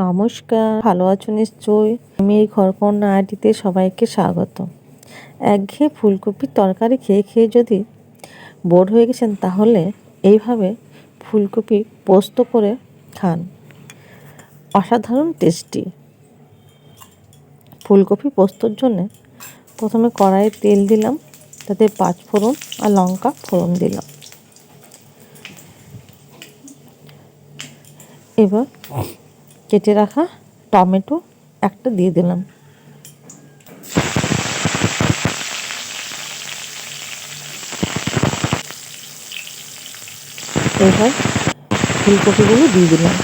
নমস্কার, ভালো আছো নিশ্চয়ই? আমি এই ঘরকন্যা আইডিতে সবাইকে স্বাগত। একঘেয়ে ফুলকপির তরকারি খেয়ে খেয়ে যদি বোর হয়ে গেছেন, তাহলে এইভাবে ফুলকপি পোস্ত করে খান। অসাধারণ টেস্টি। ফুলকপি পোস্তর জন্যে প্রথমে কড়াইয়ে তেল দিলাম, তাতে পাঁচ ফোড়ন আর লঙ্কা ফোড়ন দিলাম। এবার কেটে রাখা টমেটো একটা দিয়ে দিলাম। এবার ফুলকপিগুলো দিয়ে দিলাম।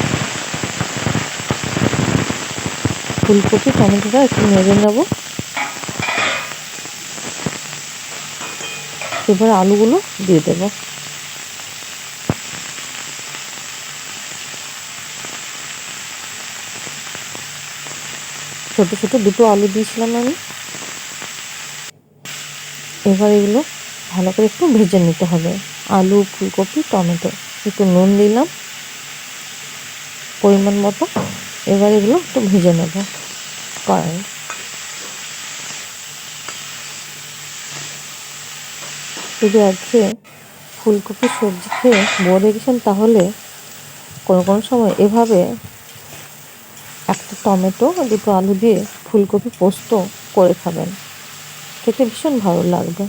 ফুলকপি, টমেটোটা একটু নেড়ে নেব। এবার আলুগুলো দিয়ে দেবো। ছোট ছোট দুটো আলু দিয়েছিলাম আমি। এবার এগুলো ভালো করে একটু ভেজে নিতে হবে। আলু, ফুলকপি, টমেটো একটু নুন দিলাম পরিমাণ মতো। এবার এগুলো একটু ভেজে নেব কড়াই যদি আজকে ফুলকপি সবজি খেয়ে বলে গেছেন তাহলে কোনো কোনো সময় এভাবে একটা টমেটো দুটো আলু দিয়ে ফুলকপি পোস্ত করে খাবেন। খেতে ভীষণ ভালো লাগবে।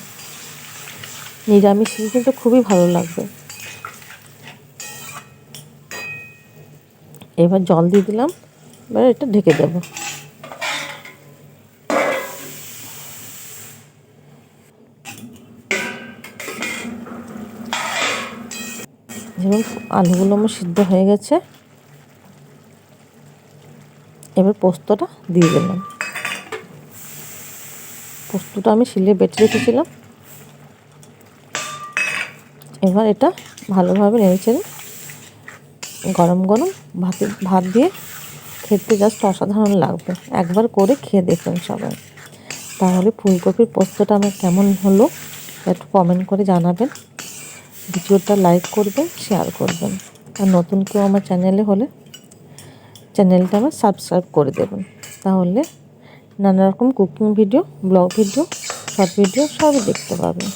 নিরামিষ কিন্তু খুবই ভালো লাগবে। এবার জল দিয়ে দিলাম, এবার এটা ঢেকে দেব। যেমন আলুগুলো আমার সিদ্ধ হয়ে গেছে এবার পোস্তটা দিয়ে দিলাম। পোস্তটা আমি শিলে বেটে রেখেছিলাম। এবার এটা ভালোভাবে নেড়েছে গরম গরম ভাতে, ভাত দিয়ে খেতে জাস্ট অসাধারণ লাগবে। একবার করে খেয়ে দেখবেন সবাই। তাহলে ফুলকপির পোস্তটা আমার কেমন হলো একটু কমেন্ট করে জানাবেন। ভিডিওটা লাইক করবেন শেয়ার করবেন। আর নতুন কেউ আমার চ্যানেলে হলে চ্যানেলটা আমার সাবস্ক্রাইব করে দেবেন। তাহলে নানা রকম cooking video vlog video short video সবই দেখতে পাবেন।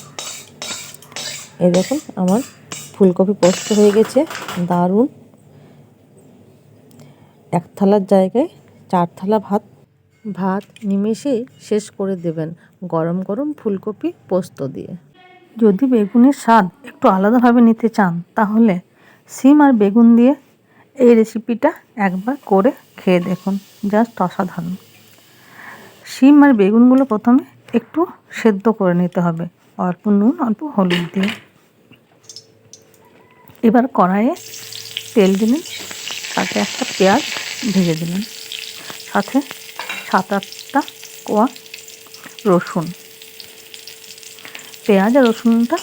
এই দেখুন, আমার ফুলকপি পোস্ত হয়ে গেছে, দারুণ। এক থালার জায়গায় চার থালা ভাত। ভাত নিমেষেই শেষ করে দেবেন গরম গরম ফুলকপি পোস্ত দিয়ে। যদি বেগুনের স্বাদ একটু আলাদাভাবে নিতে চান, তাহলে সিম আর বেগুন দিয়ে এই রেসিপিটা একবার করে খেয়ে দেখুন জাস্ট অসাধারণ। শিম আর বেগুনগুলো প্রথমে একটু সেদ্ধ করে নিতে হবে, অল্প নুন, অল্প হলুদ দিয়ে। এবার কড়াইয়ে তেল দিলেন তাতে একটা পেঁয়াজ ভেজে দিলেন সাথে সাত আটটা কোয়া রসুন। পেঁয়াজ আর রসুনটা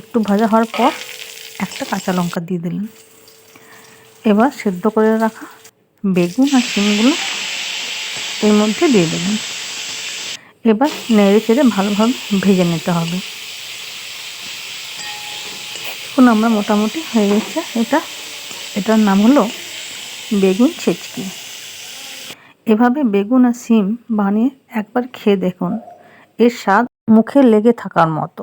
একটু ভাজা হওয়ার পর একটা কাঁচা লঙ্কা দিয়ে দিলেন এবার সেদ্ধ করে রাখা বেগুন আর শিমগুলো এর মধ্যে দিয়ে দেবেন। এবার নেড়ে চেড়ে ভালোভাবে ভেজে নিতে হবে। এখন আমরা মোটামুটি হয়ে গেছে। এটা, এটার নাম হলো বেগুন ছেচকি। এভাবে বেগুন আর সিম বানিয়ে একবার খেয়ে দেখুন। এর স্বাদ মুখে লেগে থাকার মতো।